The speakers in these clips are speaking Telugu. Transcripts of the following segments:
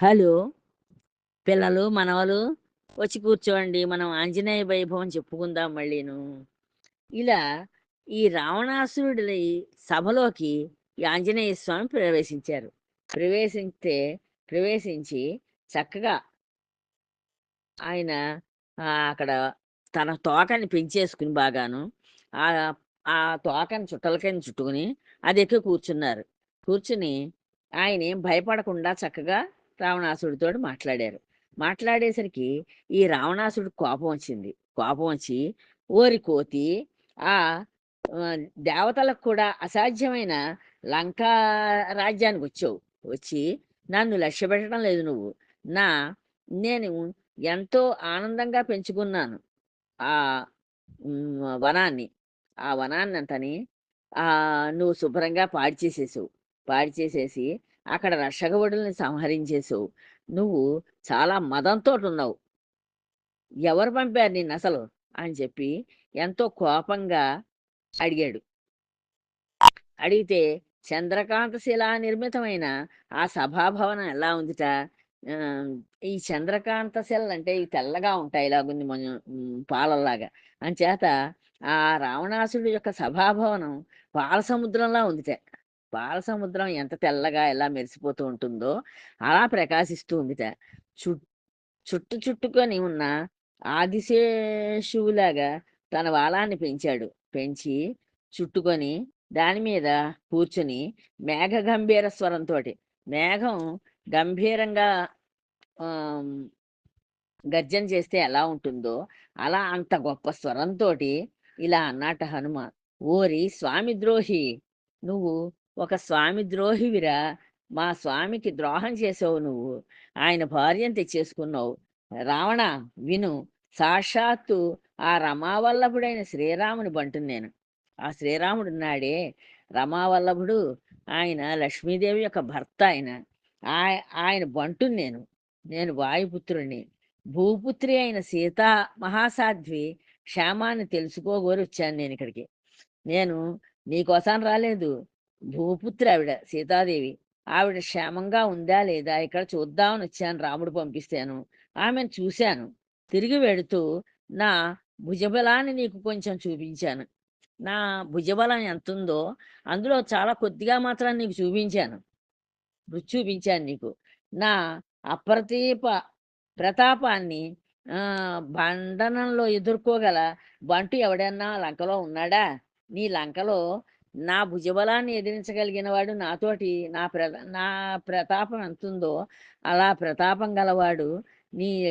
హలో పిల్లలు మనవలు వచ్చి కూర్చోండి మనం ఆంజనేయ వైభవం చెప్పుకుందాం మళ్ళీను. ఇలా ఈ రావణాసురుడి సభలోకి ఈ ఆంజనేయ స్వామి ప్రవేశించారు. ప్రవేశిస్తే ప్రవేశించి చక్కగా ఆయన అక్కడ తన తోకని పెంచేసుకుని బాగాను ఆ ఆ తోకని చుట్టలకని చుట్టుకుని అది ఎక్కి కూర్చున్నారు. కూర్చుని ఆయన ఏం భయపడకుండా చక్కగా రావణాసుడితో మాట్లాడారు. మాట్లాడేసరికి ఈ రావణాసుడు కోపం వచ్చింది. కోపం వచ్చి ఓరి కోతి ఆ దేవతలకు కూడా అసాధ్యమైన లంకా రాజ్యానికి వచ్చావు. వచ్చి నన్ను లక్ష్య పెట్టడం లేదు నువ్వు. నా నేను ఎంతో ఆనందంగా పెంచుకున్నాను ఆ వనాన్ని. ఆ వనాన్ని అంతని ఆ నువ్వు శుభ్రంగా పాడి చేసేసావు. పాడి చేసేసి అక్కడ రక్షకబడుల్ని సంహరించేసావు నువ్వు చాలా మదంతో ఉన్నావు ఎవరు పంపారు నిన్ను అసలు? అని చెప్పి ఎంతో కోపంగా అడిగాడు. అడిగితే చంద్రకాంత శిలా నిర్మితమైన ఆ సభాభవనం ఎలా ఉందిట? ఈ చంద్రకాంత శిలలు అంటే ఈ తెల్లగా ఉంటాయి ఇలాగుంది మన ఉమ్, పాలల్లాగా. అంచేత ఆ రావణాసుడి యొక్క సభాభవనం పాల సముద్రంలా ఉందిట. బాలసముద్రం ఎంత తెల్లగా ఎలా మెరిసిపోతూ ఉంటుందో అలా ప్రకాశిస్తూ ఉందిట. చు చుట్టు చుట్టుకొని ఉన్న ఆదిశేషువులాగా తన వాలాన్ని పెంచాడు. పెంచి చుట్టుకొని దాని మీద కూర్చుని మేఘ గంభీర స్వరంతో మేఘం గంభీరంగా గర్జన చేస్తే ఎలా ఉంటుందో అలా అంత గొప్ప స్వరంతో ఇలా అన్నట హనుమ ఓరి స్వామి ద్రోహి నువ్వు ఒక స్వామి ద్రోహివిరా మా స్వామికి ద్రోహం చేసావు నువ్వు ఆయన భార్యను తెచ్చేసుకున్నావు. రావణ విను సాక్షాత్తు ఆ రమావల్లభుడైన శ్రీరాముని బంటును నేను. ఆ శ్రీరాముడు ఉన్నాడే. రమావల్లభుడు ఆయన లక్ష్మీదేవి యొక్క భర్త ఆయన. ఆయ- ఆయన బంటుని నేను. నేను వాయుపుత్రుడిని భూపుత్రి అయిన సీతా మహాసాధ్వి క్షేమాన్ని తెలుసుకోగోరి వచ్చాను నేను ఇక్కడికి. నేను నీకోసం రాలేదు. భూపుత్రి ఆవిడ సీతాదేవి. ఆవిడ క్షేమంగా ఉందా లేదా? ఇక్కడ చూద్దామని వచ్చాను రాముడు పంపిస్తాను. ఆమెను చూశాను. తిరిగి వెడుతూ నా భుజబలాన్ని నీకు కొంచెం చూపించాను. నా భుజబలం ఎంత ఉందో అందులో చాలా కొద్దిగా మాత్రం నీకు చూపించాను. రుచి చూపించాను నీకు. నా అప్రతీప ప్రతాపాన్ని ఆ, బంధనంలో ఎదుర్కోగల బంటు ఎవడన్నా లంకలో ఉన్నాడా? నీ లంకలో నా భుజబలాన్ని ఎదిరించగలిగిన వాడు నాతోటి నా ప్ర నా ప్రతాపం ఎంతుందో అలా ప్రతాపం గలవాడు నీ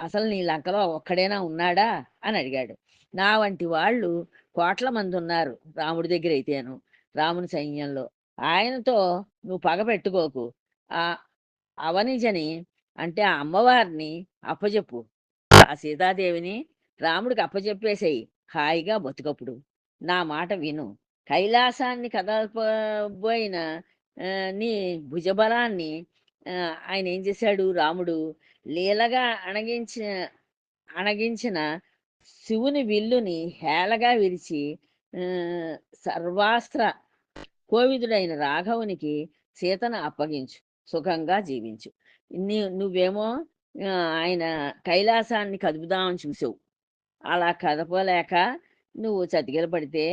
అసలు నీ లంకలో ఒక్కడైనా ఉన్నాడా? అని అడిగాడు. నా వంటి వాళ్ళు కోట్ల మంది ఉన్నారు రాముడి దగ్గర అయితేను రాముని సైన్యంలో. ఆయనతో నువ్వు పగ పెట్టుకోకు. ఆ అవనిజని అంటే ఆ అమ్మవారిని అప్పచెప్పు ఆ సీతాదేవిని రాముడికి అప్పచెప్పేసేయి హాయిగా బతుకప్పుడు. నా మాట విను. కైలాసాన్ని కదలపోయిన నీ భుజబలాన్ని ఆయన ఏం చేశాడు? రాముడు లీలగా అణగించిన అణగించిన శివుని విల్లుని హేళగా విరిచి సర్వాస్త్ర కోవిదుడైన రాఘవునికి సీతను అప్పగించు సుఖంగా జీవించు. నీ నువ్వేమో ఆయన కైలాసాన్ని కదుపుదామని చూసావు. అలా కదపలేక నువ్వు చతికిల పడితే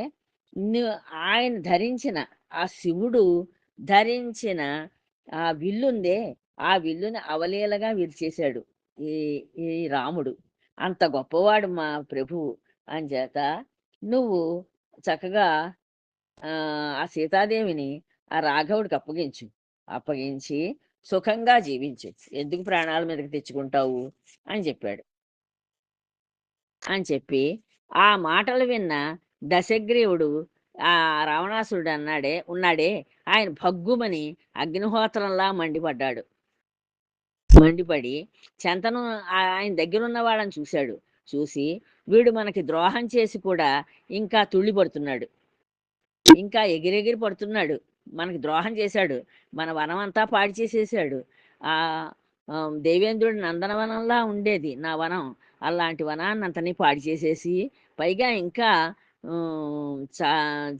ఆయన ధరించిన ఆ శివుడు ధరించిన ఆ విల్లుందే ఆ విల్లుని అవలీలగా విరిచేశాడు ఈ ఈ రాముడు. అంత గొప్పవాడు మా ప్రభువు. అంచేత నువ్వు చక్కగా ఆ ఆ సీతాదేవిని ఆ రాఘవుడికి అప్పగించు. అప్పగించి సుఖంగా జీవించు. ఎందుకు ప్రాణాల మీదకి తెచ్చుకుంటావు? అని చెప్పాడు. అని చెప్పి ఆ మాటలు విన్న దశగ్రీవుడు ఆ రావణాసురుడు అన్నాడే ఉన్నాడే. ఆయన భగ్గుమని అగ్నిహోత్రంలా మండిపడ్డాడు. మండిపడి చెంతను ఆ- ఆయన దగ్గర ఉన్న వాళ్ళని చూశాడు. చూసి వీడు మనకి ద్రోహం చేసి కూడా ఇంకా తుళ్ళి పడుతున్నాడు. ఇంకా ఎగిరెగిరి పడుతున్నాడు. మనకి ద్రోహం చేశాడు. మన వనం అంతా పాడి చేసేసాడు. ఆ దేవేంద్రుడి నందనవనంలా ఉండేది నా వనం. అలాంటి వనాన్ని అంతని పాడి చేసేసి పైగా ఇంకా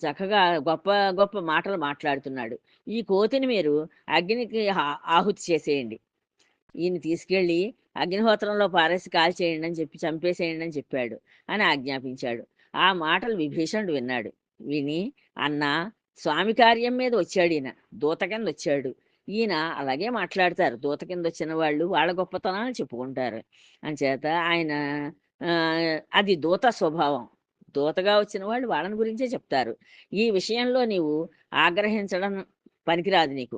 చక్కగా గొప్ప గొప్ప మాటలు మాట్లాడుతున్నాడు. ఈ కోతిని మీరు అగ్నికి ఆహుతి చేసేయండి. ఈయన తీసుకెళ్ళి అగ్నిహోత్రంలో పారేసి కాల్ చేయండి అని చెప్పి చంపేసేయండి అని చెప్పాడు అని ఆజ్ఞాపించాడు. ఆ మాటలు విభీషణుడు విన్నాడు. విని అన్న స్వామి కార్యం మీద వచ్చాడు ఈయన. దూత కింద వచ్చాడు. ఈయన అలాగే మాట్లాడతారు. దూత కింద వచ్చిన వాళ్ళు వాళ్ళ గొప్పతనాన్ని చెప్పుకుంటారు. అంచేత ఆయన అది దూత స్వభావం. దూతగా వచ్చిన వాళ్ళు వాళ్ళని గురించే చెప్తారు. ఈ విషయంలో నీవు ఆగ్రహించడం పనికిరాదు నీకు.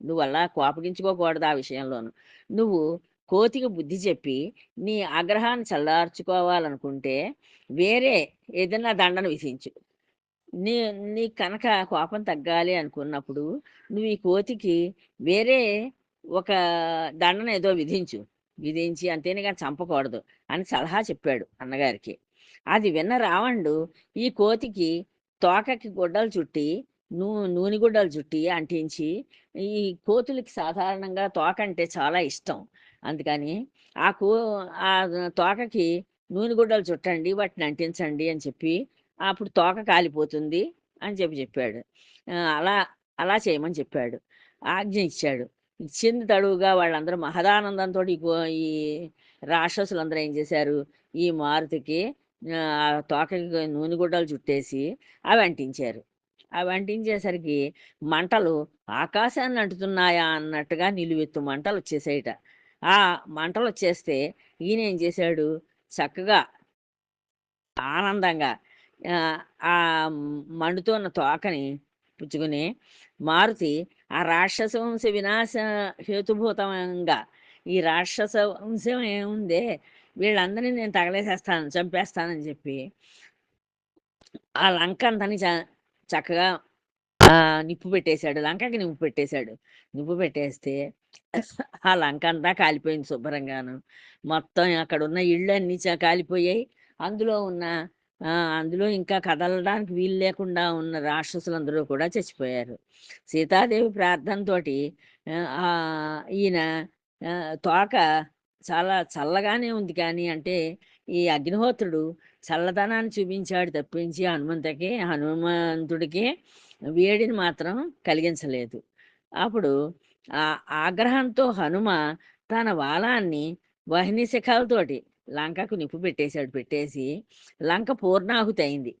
నువ్వు అలా కోపగించుకోకూడదు ఆ విషయంలోను. నువ్వు కోతికి బుద్ధి చెప్పి నీ ఆగ్రహాన్ని చల్లార్చుకోవాలనుకుంటే వేరే ఏదైనా దండను విధించు. నీ నీ కనుక కోపం తగ్గాలి అనుకున్నప్పుడు నువ్వు ఈ కోతికి వేరే ఒక దండను ఏదో విధించు. విధించి అంతేనే కానీ చంపకూడదు అని సలహా చెప్పాడు అన్నగారికి. అది విన్న రావణుడు ఈ కోతికి తోకకి గుడ్డలు చుట్టి నూ నూనె గుడ్డలు చుట్టి అంటించి ఈ కోతులకి సాధారణంగా తోక అంటే చాలా ఇష్టం. అందుకని ఆ కో ఆ తోకకి నూనె గుడ్డలు చుట్టండి వాటిని అంటించండి అని చెప్పి అప్పుడు తోక కాలిపోతుంది అని చెప్పి చెప్పాడు. అలా అలా చేయమని చెప్పాడు. ఆజ్ఞ ఇచ్చాడు. ఇచ్చింది తడువుగా వాళ్ళందరూ మహదానందంతో ఈ ఈ రాక్షసులందరూ ఏం చేశారు? ఈ మారుతికి ఆ తోకకి నూనె గుడ్డలు చుట్టేసి అవి అంటించారు అవి అంటించేసరికి మంటలు ఆకాశాన్ని అంటుతున్నాయా అన్నట్టుగా నిలువెత్తు మంటలు వచ్చేసాయిట ఆ మంటలు వచ్చేస్తే ఈయన ఏం చేశాడు? చక్కగా ఆనందంగా ఆ, ఆ మండుతున్న తోకని పుచ్చుకుని మారుతి ఆ రాక్షస వంశ వినాశ హేతుభూతంగా ఈ రాక్షస వంశం ఏముందే? వీళ్ళందరినీ నేను తగలేసేస్తాను చంపేస్తానని చెప్పి. ఆ లంక అంతని చ- చక్కగా ఆ నిప్పు పెట్టేశాడు. లంకకి నిప్పు పెట్టేశాడు. నిప్పు పెట్టేస్తే ఆ లంక అంతా కాలిపోయింది శుభ్రంగాను. మొత్తం అక్కడ ఉన్న ఇళ్ళు అన్ని చ- కాలిపోయాయి. అందులో ఉన్న ఆ, అందులో ఇంకా కదలడానికి వీలు లేకుండా ఉన్న రాక్షసులందరూ కూడా చచ్చిపోయారు. సీతాదేవి ప్రార్థనతోటి ఆ, ఈయన ఆ, తోక చాలా చల్లగానే ఉంది కానీ అంటే ఈ అగ్నిహోత్రుడు చల్లదనాన్ని చూపించాడు తప్పించి హనుమంతకి హనుమంతుడికి వేడిని మాత్రం కలిగించలేదు. అప్పుడు ఆ ఆగ్రహంతో హనుమ తన వాలాన్ని వహిని శిఖాలతోటి లంకకు నిప్పు పెట్టేశాడు. పెట్టేసి లంక పూర్ణాహుతి అయింది.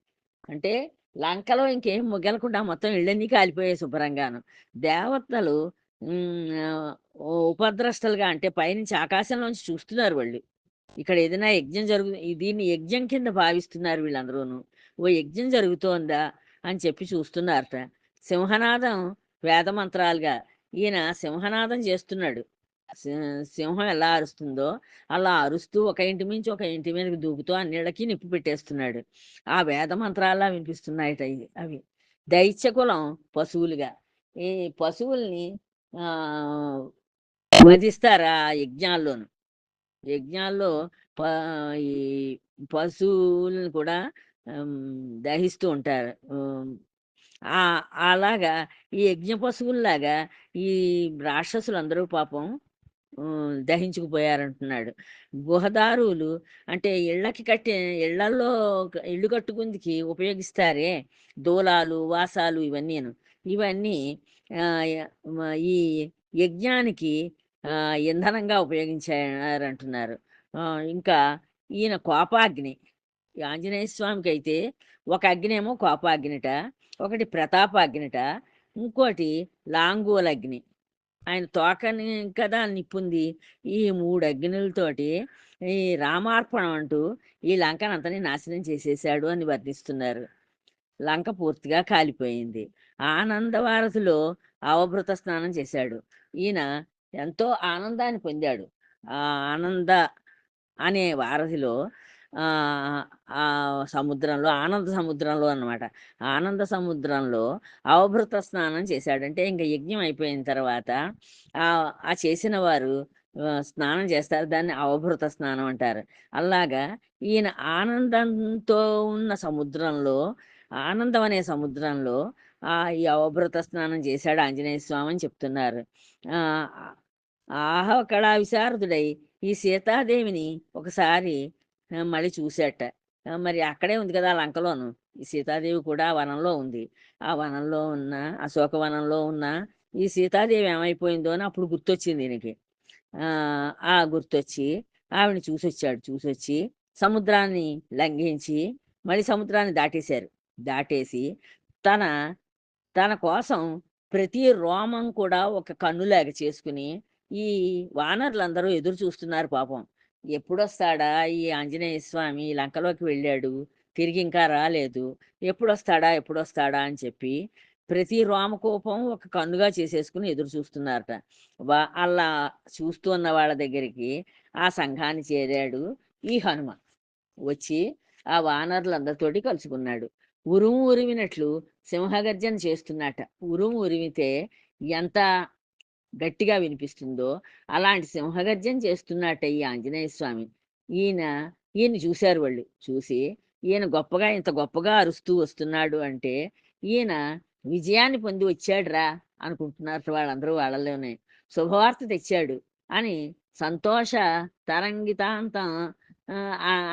అంటే లంకలో ఇంకేం ముగ్గలకుండా మొత్తం ఇళ్ళన్నీ కాలిపోయాయి శుభ్రంగాను. దేవతలు ఉపద్రష్టలుగా అంటే పైనుంచి ఆకాశంలోంచి చూస్తున్నారు వాళ్ళు. ఇక్కడ ఏదైనా యజ్ఞం జరుగు దీన్ని యజ్ఞం కింద భావిస్తున్నారు వీళ్ళందరూను. ఓ యజ్ఞం జరుగుతోందా అని చెప్పి చూస్తున్నారట. సింహనాదం వేద మంత్రాలుగా ఈయన సింహనాదం చేస్తున్నాడు. సి- సింహం ఎలా అరుస్తుందో అలా అరుస్తూ ఒక ఇంటి మించి ఒక ఇంటి మీదకి దూకుతూ అన్నిళ్ళకి నిప్పు పెట్టేస్తున్నాడు. ఆ వేద మంత్రాల్లా వినిపిస్తున్నాయట అవి. దైత్య కులం పశువులుగా. ఈ పశువుల్ని ఆ ఆ యజ్ఞాల్లోను? యజ్ఞాల్లో ప ఈ పశువులను కూడా దహిస్తూ ఉంటారు. అలాగా ఈ యజ్ఞ పశువుల్లాగా ఈ రాక్షసులందరూ పాపం దహించుకుపోయారంటున్నాడు. గుహదారులు అంటే ఇళ్ళకి కట్టే ఇళ్ళలో ఇళ్ళు ఇల్లు కట్టుకుందికి ఉపయోగిస్తారే దూలాలు వాసాలు ఇవన్నీను. ఇవన్నీ ఈ యజ్ఞానికి ఇంధనంగా ఉపయోగించారంటున్నారు. ఇంకా ఈయన కోపాగ్ని ఆంజనేయ స్వామికి అయితే ఒక అగ్నేమో కోపాగ్నిట ఒకటి ప్రతాపాగ్నిట ఇంకోటి లాంగోల్ అగ్ని ఆయన తోకని కదా నిప్పుంది. ఈ మూడు అగ్నులతోటి ఈ రామార్పణం అంటూ ఈ లంకను లంకనంతని నాశనం చేసేసాడు అని వర్ణిస్తున్నారు. లంక పూర్తిగా కాలిపోయింది. ఆనందవారధిలో అవభృత స్నానం చేశాడు. ఈయన ఎంతో ఆనందాన్ని పొందాడు. ఆ ఆనంద అనే వారధిలో ఆ ఆ సముద్రంలో ఆనంద సముద్రంలో అన్నమాట. ఆనంద సముద్రంలో అవభృత స్నానం చేశాడు. అంటే ఇంకా యజ్ఞం అయిపోయిన తర్వాత ఆ ఆ చేసిన వారు స్నానం చేస్తారు. దాన్ని అవభృత స్నానం అంటారు. అలాగా ఈయన ఆనందంతో ఉన్న సముద్రంలో ఆనందం అనే సముద్రంలో ఆ ఈ అవభృత స్నానం చేశాడు ఆంజనేయ స్వామి అని చెప్తున్నారు. ఆ ఆహ కళా విశారదుడై ఈ సీతాదేవిని ఒకసారి మళ్ళీ చూశాట మరి అక్కడే ఉంది కదా లంకలోను. ఈ సీతాదేవి కూడా ఆ వనంలో ఉంది. ఆ వనంలో ఉన్న అశోక వనంలో ఉన్న ఈ సీతాదేవి ఏమైపోయిందో అని అప్పుడు గుర్తొచ్చింది దీనికి ఆ గుర్తొచ్చి ఆవిడ చూసొచ్చాడు. చూసొచ్చి సముద్రాన్ని లంఘించి మళ్ళీ సముద్రాన్ని దాటేశారు. దాటేసి తన తన కోసం ప్రతి రోమం కూడా ఒక కన్నులాగా చేసుకుని ఈ వానరులందరూ ఎదురు చూస్తున్నారు పాపం. ఎప్పుడొస్తాడా ఈ ఆంజనేయ స్వామి లంకలోకి వెళ్ళాడు? తిరిగి ఇంకా రాలేదు. ఎప్పుడొస్తాడా? ఎప్పుడొస్తాడా? అని చెప్పి ప్రతి రోమకోపం ఒక కన్నుగా చేసేసుకుని ఎదురు చూస్తున్నారట. వా అలా చూస్తూ ఉన్న వాళ్ళ దగ్గరికి ఆ సంఘాన్ని చేరాడు ఈ హనుమ. వచ్చి ఆ వానరులందరితోటి కలుసుకున్నాడు. ఉరుము ఉరిమినట్లు సింహగర్జన చేస్తున్నట. ఉరుము ఉరిమితే ఎంత గట్టిగా వినిపిస్తుందో అలాంటి సింహగర్జన చేస్తున్నట్ట ఈ ఆంజనేయ స్వామి. ఈయన ఈయన చూశారు వాళ్ళు. చూసి ఈయన గొప్పగా ఇంత గొప్పగా అరుస్తూ వస్తున్నాడు అంటే ఈయన విజయాన్ని పొంది వచ్చాడురా అనుకుంటున్నారు వాళ్ళందరూ వాళ్ళలోనే. శుభవార్త తెచ్చాడు అని సంతోష తరంగితాంతం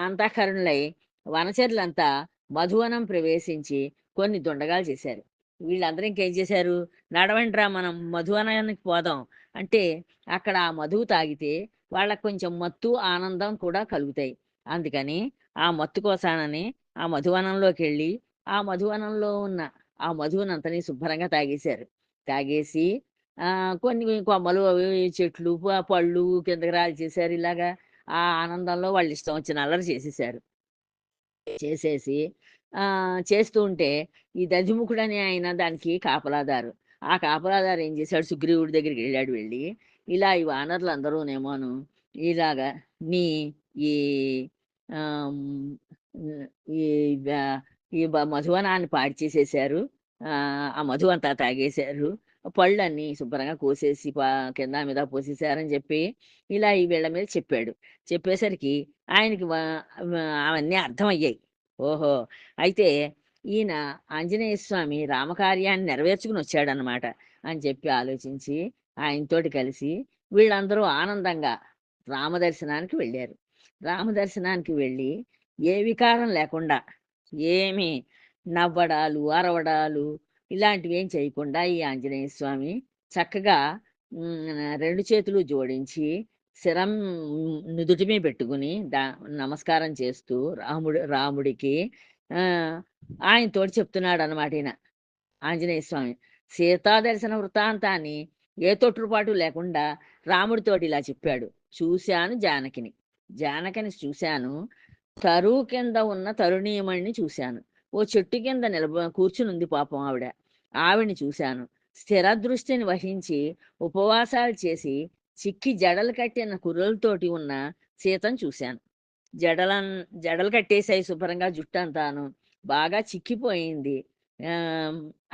అంతఃకరుణులై వనచరులంతా మధువనం ప్రవేశించి కొన్ని దుండగాలు చేశారు. వీళ్ళందరూ ఇంకేం చేశారు? నడవండిరా మనం మధువనానికి పోదాం. అంటే అక్కడ ఆ మధువు తాగితే వాళ్ళకి కొంచెం మత్తు ఆనందం కూడా కలుగుతాయి. అందుకని ఆ మత్తు కోసానని ఆ మధువనంలోకి వెళ్ళి ఆ మధువనంలో ఉన్న ఆ మధువునంతని శుభ్రంగా తాగేశారు. తాగేసి ఆ కొన్ని కొమ్మలు అవి చెట్లు పళ్ళు కిందకి రాలి చేశారు ఇలాగా ఆ ఆనందంలో వాళ్ళు ఇష్టం వచ్చిన అల్లరి చేసేసారు చేసేసి ఆ చేస్తూ ఉంటే ఈ దధిముఖుడు అని ఆయన దానికి కాపలాదారు. ఆ కాపలాదారు ఏం చేశాడు? సుగ్రీవుడి దగ్గరికి వెళ్ళాడు వెళ్ళి. ఇలా ఈ వానరులు అందరూనేమోను ఇలాగా నీ ఈ ఈ మధువనాన్ని పాడు చేసేసారు ఆ ఆ మధు అంతా తాగేశారు. పళ్ళన్నీ శుభ్రంగా కోసేసి పా కింద మీద పోసేసారని చెప్పి ఇలా ఈ వీళ్ళ మీద చెప్పాడు. చెప్పేసరికి ఆయనకి అవన్నీ అర్థమయ్యాయి. ఓహో! అయితే ఈయన ఆంజనేయ స్వామి రామకార్యాన్ని నెరవేర్చుకుని వచ్చాడనమాట అని చెప్పి ఆలోచించి ఆయనతోటి కలిసి వీళ్ళందరూ ఆనందంగా రామదర్శనానికి వెళ్ళారు. రామదర్శనానికి వెళ్ళి ఏ వికారం లేకుండా ఏమి నవ్వడాలు అరవడాలు ఇలాంటివి ఏం చేయకుండా ఈ ఆంజనేయ స్వామి చక్కగా రెండు చేతులు జోడించి శరం నుదుటి పెట్టుకుని దా నమస్కారం చేస్తూ రాముడు రాముడికి ఆ ఆయనతోటి చెప్తున్నాడు అనమాట ఈయన. ఆంజనేయ స్వామి సీతా దర్శన వృత్తాంతాన్ని ఏ తొట్టుపాటు లేకుండా రాముడితోటి ఇలా చెప్పాడు. చూశాను జానకిని. జానకిని చూశాను. తరువు కింద ఉన్న తరుణీయమణిని చూశాను. ఓ చెట్టు కింద నిలబ కూర్చుని ఉంది పాపం ఆవిడ. ఆవిడని చూశాను. స్థిర దృష్టిని వహించి ఉపవాసాలు చేసి చిక్కి జడలు కట్టిన కుర్రలతోటి ఉన్న సీతను చూశాను. జడలన్ జడలు కట్టేసాయి శుభ్రంగా జుట్టు అంతాను. బాగా చిక్కిపోయింది.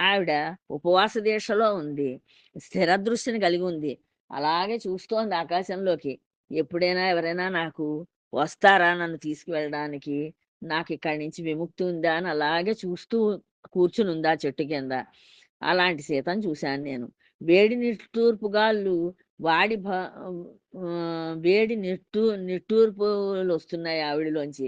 ఆవిడ ఉపవాస దీక్షలో ఉంది. స్థిర దృష్టిని కలిగి ఉంది. అలాగే చూస్తోంది ఆకాశంలోకి. ఎప్పుడైనా ఎవరైనా నాకు వస్తారా నన్ను తీసుకువెళ్ళడానికి? నాకు ఇక్కడి నుంచి విముక్తి ఉందా అని అలాగే చూస్తూ కూర్చుని ఉందా చెట్టు కింద. అలాంటి సీతను చూశాను నేను. వేడి నిట్టూర్పు గాళ్ళు వాడి భ వేడి నిట్టూ నిట్టూర్పులు వస్తున్నాయి ఆవిడలోంచి.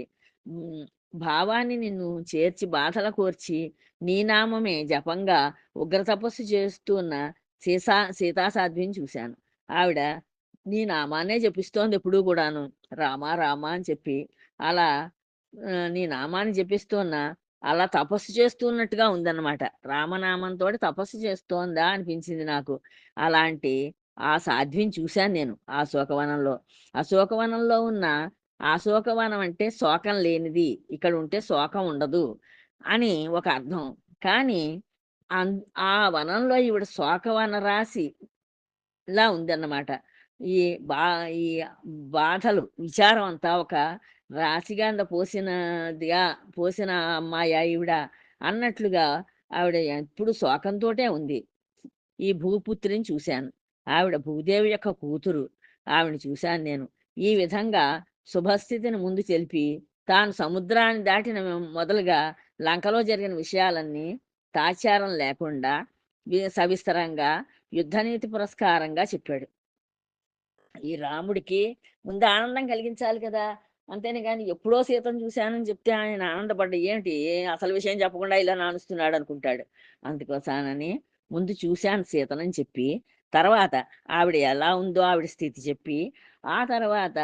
భావాన్ని నిన్ను చేర్చి బాధల కోర్చి నీ నామమే జపంగా ఉగ్ర తపస్సు చేస్తున్న సీసా సీతాసాధ్విని చూశాను. ఆవిడ నీ నామాన్నే జపిస్తోంది ఎప్పుడూ కూడాను. రామా రామా అని చెప్పి అలా నీ నామాన్ని జపిస్తున్న అలా తపస్సు చేస్తున్నట్టుగా ఉందన్నమాట. రామనామంతో తపస్సు చేస్తోందా అనిపించింది నాకు. అలాంటి ఆ సాధ్విని చూశాను నేను ఆ శోకవనంలో. అశోకవనంలో ఉన్న అశోకవనం అంటే శోకం లేనిది ఇక్కడ ఉంటే శోకం ఉండదు అని ఒక అర్థం. కానీ అన్- ఆ వనంలో ఈవిడ శోకవన రాసి ఇలా ఉందన్నమాట. ఈ బా ఈ బాధలు విచారం అంతా ఒక రాశిగా పోసినదిగా పోసిన అమ్మాయి ఈవిడ అన్నట్లుగా ఆవిడ ఎప్పుడు శోకంతోటే ఉంది. ఈ భూపుత్రిని చూశాను. ఆవిడ భూదేవి యొక్క కూతురు. ఆవిడని చూశాను నేను. ఈ విధంగా శుభస్థితిని ముందు తెలిపి తాను సముద్రాన్ని దాటిన మొదలుగా లంకలో జరిగిన విషయాలన్నీ తాచారం లేకుండా సవిస్తరంగా యుద్ధనీతి పురస్కారంగా చెప్పాడు. ఈ రాముడికి ముందు ఆనందం కలిగించాలి కదా! అంతేనే కానీ ఎప్పుడో సీతను చూశానని చెప్తే ఆయన ఆనందపడ్డ ఏంటి అసలు విషయం చెప్పకుండా ఇలా నానుస్తున్నాడు అనుకుంటాడు. అందుకోసానని ముందు చూశాను సీతనని చెప్పి తర్వాత ఆవిడ ఎలా ఉందో ఆవిడ స్థితి చెప్పి ఆ తర్వాత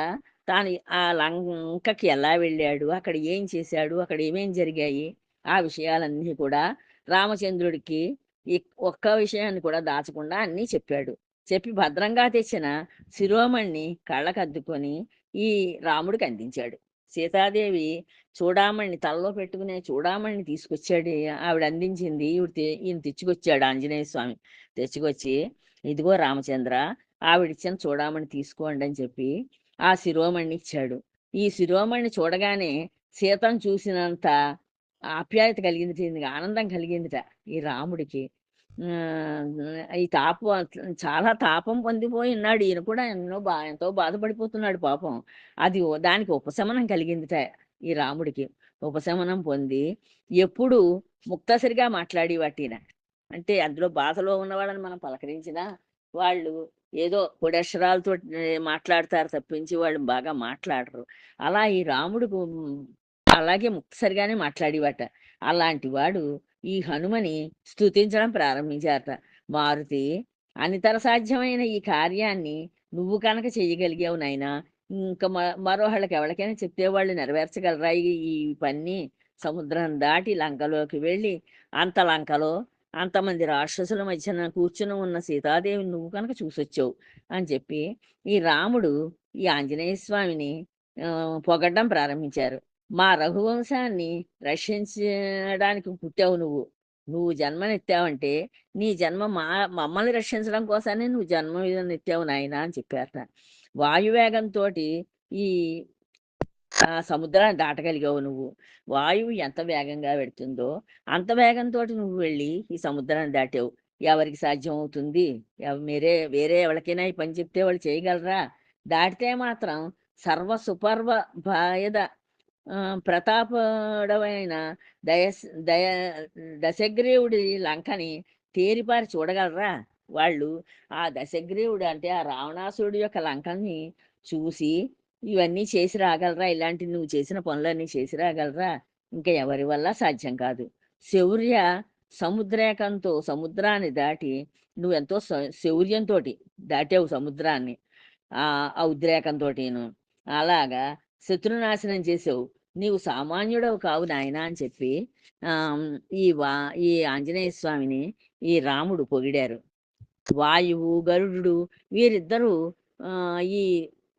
తాను ఆ లంకకి ఎలా వెళ్ళాడు అక్కడ ఏం చేశాడు అక్కడ ఏమేం జరిగాయి ఆ విషయాలన్నీ కూడా రామచంద్రుడికి ఒక్క విషయాన్ని కూడా దాచకుండా అన్నీ చెప్పాడు. చెప్పి భద్రంగా తెచ్చిన శిరోమణ్ణి కళ్ళకద్దుకొని ఈ రాముడికి అందించాడు. సీతాదేవి చూడామణ్ణి తలలో పెట్టుకునే చూడామణ్ణి తీసుకొచ్చాడు ఆవిడ అందించింది ఈవిడ ఈయన తెచ్చుకొచ్చాడు ఆంజనేయ స్వామి. తెచ్చుకొచ్చి ఇదిగో రామచంద్ర ఆవిడిచ్చిన చూడమని తీసుకోండి అని చెప్పి ఆ శిరోమణి ఇచ్చాడు. ఈ శిరోమణి చూడగానే సీతను చూసినంత ఆప్యాయత కలిగింది ఆనందం కలిగిందిట ఈ రాముడికి. ఆ, ఈ తాపం చాలా తాపం పొందిపోయి ఉన్నాడు. ఈయన కూడా ఎన్నో బా ఎంతో బాధపడిపోతున్నాడు పాపం. అది దానికి ఉపశమనం కలిగిందిట ఈ రాముడికి. ఉపశమనం పొంది ఎప్పుడు ముక్తసరిగా మాట్లాడి వాటిన అంటే అందులో బాధలో ఉన్నవాళ్ళని మనం పలకరించినా వాళ్ళు ఏదో పొడక్షరాలతో మాట్లాడతారు తప్పించి వాళ్ళు బాగా మాట్లాడరు. అలా ఈ రాముడు అలాగే ముక్తసరిగానే మాట్లాడేవాట. అలాంటి వాడు ఈ హనుమని స్తుతించడం ప్రారంభించారట. మారుతి అనితర సాధ్యమైన ఈ కార్యాన్ని నువ్వు కనుక చేయగలిగావు నాయనా ఇంకా మరో వాళ్ళకి ఎవరికైనా చెప్తే వాళ్ళు నెరవేర్చగలరా? ఈ ఈ పని సముద్రం దాటి లంకలోకి వెళ్ళి అంత లంకలో అంతమంది రాక్షసుల మధ్యన కూర్చుని ఉన్న సీతాదేవిని నువ్వు కనుక చూసొచ్చావు అని చెప్పి ఈ రాముడు ఈ ఆంజనేయ స్వామిని పొగడ్డం ప్రారంభించారు. మా రఘువంశాన్ని రక్షించడానికి పుట్టావు నువ్వు. నువ్వు జన్మనెత్తావంటే నీ జన్మ మా మమ్మల్ని రక్షించడం కోసమే నువ్వు జన్మ ఎత్తావు నాయన అని చెప్పారట. వాయువేగంతో ఈ ఆ సముద్రాన్ని దాటగలిగావు నువ్వు. వాయువు ఎంత వేగంగా పెడుతుందో అంత వేగంతో నువ్వు వెళ్ళి ఈ సముద్రాన్ని దాటావు. ఎవరికి సాధ్యం అవుతుంది మీరే వేరే ఎవరికైనా ఈ పని చెప్తే వాళ్ళు చేయగలరా? దాటితే మాత్రం సర్వ సుపర్వ భాయద ప్రతాపడమైన దయ దయ దశగ్రీవుడి లంకని తేరిపారి చూడగలరా? వాళ్ళు ఆ దశగ్రీవుడు అంటే ఆ రావణాసురుడు యొక్క లంకని చూసి ఇవన్నీ చేసి రాగలరా? ఇలాంటి నువ్వు చేసిన పనులన్నీ చేసి రాగలరా? ఇంకా ఎవరి వల్ల సాధ్యం కాదు. శౌర్య సముద్రేకంతో సముద్రాన్ని దాటి నువ్వెంతో శౌర్యంతో దాటావు సముద్రాన్ని. ఆ ఉద్రేకంతో అలాగా శత్రునాశనం చేసావు. నీవు సామాన్యుడవు కావు నాయనా అని చెప్పి ఈ వా ఈ ఆంజనేయ స్వామిని ఈ రాముడు పొగిడారు. వాయువు గరుడు వీరిద్దరూ ఆ, ఈ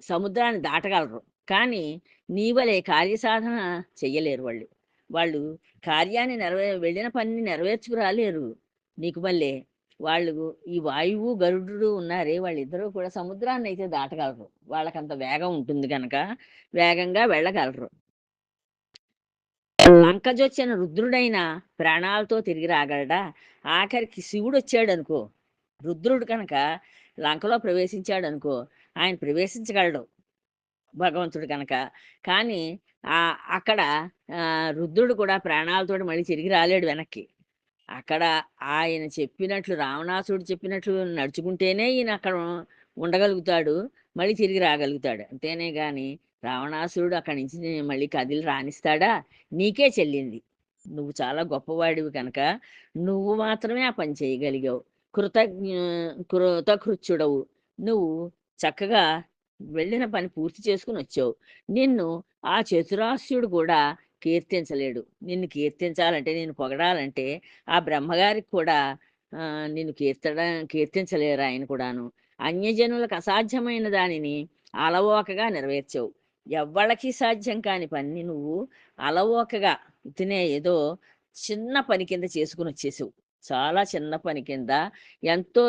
సముద్రాన్ని దాటగలరు. కానీ నీ వలే కార్యసాధన చెయ్యలేరు వాళ్ళు. వాళ్ళు కార్యాన్ని నెరవే వెళ్ళిన పనిని నెరవేర్చుకురాలేరు. నీకు మళ్ళీ వాళ్ళు ఈ వాయువు గరుడు ఉన్నారే వాళ్ళిద్దరూ కూడా సముద్రాన్ని అయితే దాటగలరు. వాళ్ళకంత వేగం ఉంటుంది కనుక వేగంగా వెళ్ళగలరు. లంకజొచ్చిన రుద్రుడైన ప్రాణాలతో తిరిగి రాగలడా? ఆఖరికి శివుడు వచ్చాడు అనుకో రుద్రుడు కనుక లంకలో ప్రవేశించాడు అనుకో ఆయన ప్రవేశించగలడు భగవంతుడు కనుక కానీ ఆ అక్కడ రుద్రుడు కూడా ప్రాణాలతో మళ్ళీ తిరిగి రాలేడు వెనక్కి. అక్కడ ఆయన చెప్పినట్లు రావణాసుడు చెప్పినట్లు నడుచుకుంటేనే ఈయన అక్కడ ఉండగలుగుతాడు మళ్ళీ తిరిగి రాగలుగుతాడు. అంతేనే కానీ రావణాసురుడు అక్కడి నుంచి మళ్ళీ కదిలి రాణిస్తాడా? నీకే చెల్లింది. నువ్వు చాలా గొప్పవాడివి కనుక నువ్వు మాత్రమే ఆ పని చేయగలిగావు. కృతజ్ఞ కృతకృత్యుడవు. నువ్వు చక్కగా వెళ్ళిన పని పూర్తి చేసుకుని వచ్చావు. నిన్ను ఆ చతురాస్యుడు కూడా కీర్తించలేడు. నిన్ను కీర్తించాలంటే నేను పొగడాలంటే ఆ బ్రహ్మగారికి కూడా నిన్ను కీర్తడ కీర్తించలేరు ఆయన కూడాను. అన్యజనులకు అసాధ్యమైన దానిని అలవోకగా నెరవేర్చావు. ఎవ్వళ్ళకి సాధ్యం కాని పని నువ్వు అలవోకగా ఇతనే ఏదో చిన్న పని కింద చేసుకుని వచ్చేసావు. చాలా చిన్న పని కింద ఎంతో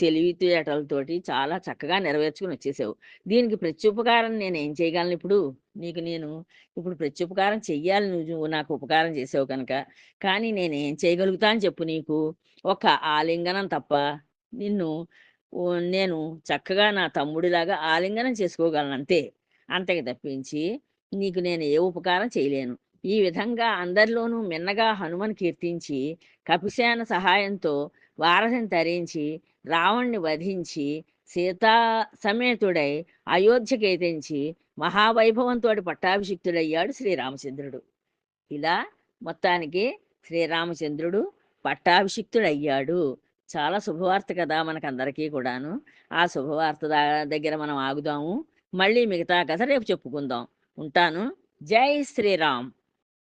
తెలివితేటలతోటి చాలా చక్కగా నెరవేర్చుకుని వచ్చేసావు. దీనికి ప్రత్యుపకారం నేను ఏం చేయగలను ఇప్పుడు? నీకు నేను ఇప్పుడు ప్రత్యుపకారం చెయ్యాలి. నువ్వు నాకు ఉపకారం చేసావు కనుక. కానీ నేను ఏం చేయగలుగుతా అని చెప్పు నీకు. ఒక ఆలింగనం తప్ప నిన్ను నేను చక్కగా నా తమ్ముడిలాగా ఆలింగనం చేసుకోగలను అంతే. అంతకి తప్పించి నీకు నేను ఏ ఉపకారం చేయలేను. ఈ విధంగా అందరిలోనూ మిన్నగా హనుమను కీర్తించి కపిసేన సహాయంతో వారధిని తరించి రావణ్ణి వధించి సీతా సమేతుడై అయోధ్యకి ఎదించి మహావైభవంతో పట్టాభిషిక్తుడయ్యాడు శ్రీరామచంద్రుడు. ఇలా మొత్తానికి శ్రీరామచంద్రుడు పట్టాభిషిక్తుడయ్యాడు. చాలా శుభవార్త కదా మనకందరికీ కూడాను. ఆ శుభవార్త దగ్గర మనం ఆగుదాము. మళ్ళీ మిగతా కథ రేపు చెప్పుకుందాం. ఉంటాను. జై శ్రీరామ్.